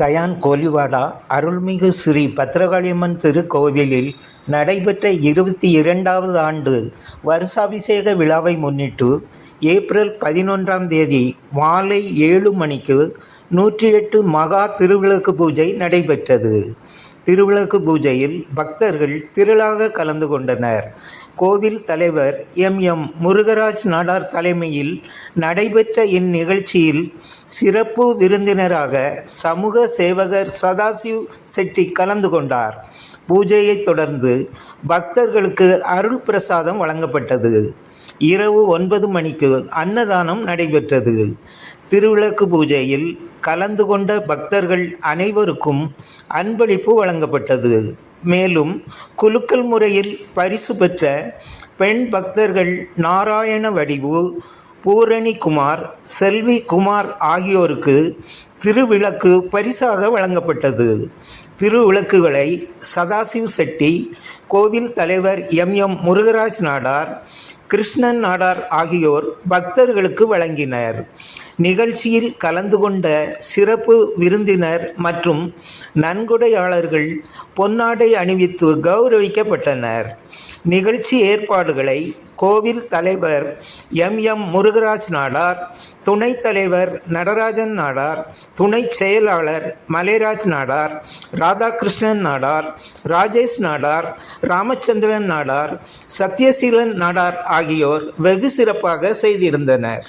Cyan Koliwada அருள்மிகு ஸ்ரீ பத்ரகாளியம்மன் திருக்கோவிலில் நடைபெற்ற இருபத்தி இரண்டாவது ஆண்டு வருஷாபிஷேக விழாவை முன்னிட்டு ஏப்ரல் பதினொன்றாம் தேதி மாலை ஏழு மணிக்கு நூற்றி எட்டு மகா திருவிளக்கு பூஜை நடைபெற்றது. திருவிளக்கு பூஜையில் பக்தர்கள் திரளாக கலந்து கொண்டனர். கோவில் தலைவர் எம். எம். முருகராஜ் நாடார் தலைமையில் நடைபெற்ற இந்நிகழ்ச்சியில் சிறப்பு விருந்தினராக சமூக சேவகர் சதாசிவ் செட்டி கலந்து கொண்டார். பூஜையைத் தொடர்ந்து பக்தர்களுக்கு அருள் பிரசாதம் வழங்கப்பட்டது. இரவு ஒன்பது மணிக்கு அன்னதானம் நடைபெற்றது. திருவிளக்கு பூஜையில் கலந்து கொண்ட பக்தர்கள் அனைவருக்கும் அன்பளிப்பு வழங்கப்பட்டது. மேலும் குலுக்கல் முறையில் பரிசு பெற்ற பெண் பக்தர்கள் நாராயண வடிவு பூரணி குமார் செல்வி குமார் ஆகியோருக்கு திருவிளக்கு பரிசாக வழங்கப்பட்டது. திருவிளக்குகளை சதாசிவ் செட்டி கோவில் தலைவர் எம். எம். முருகராஜ் நாடார் கிருஷ்ணன் நாடார் ஆகியோர் பக்தர்களுக்கு வழங்கினர். நிகழ்ச்சியில் கலந்து கொண்ட சிறப்பு விருந்தினர் மற்றும் நன்கொடையாளர்கள் பொன்னாடை அணிவித்து கௌரவிக்கப்பட்டனர். நிகழ்ச்சி ஏற்பாடுகளை கோவில் தலைவர் எம். எம். முருகராஜ் நாடார் துணைத் தலைவர் நடராஜன் நாடார் துணை செயலாளர் மலைராஜ் நாடார் ராதாகிருஷ்ணன் நாடார் ராஜேஷ் நாடார் ராமச்சந்திரன் நாடார் சத்யசீலன் நாடார் ஆகியோர் வெகு சிறப்பாக செய்திருந்தனர்.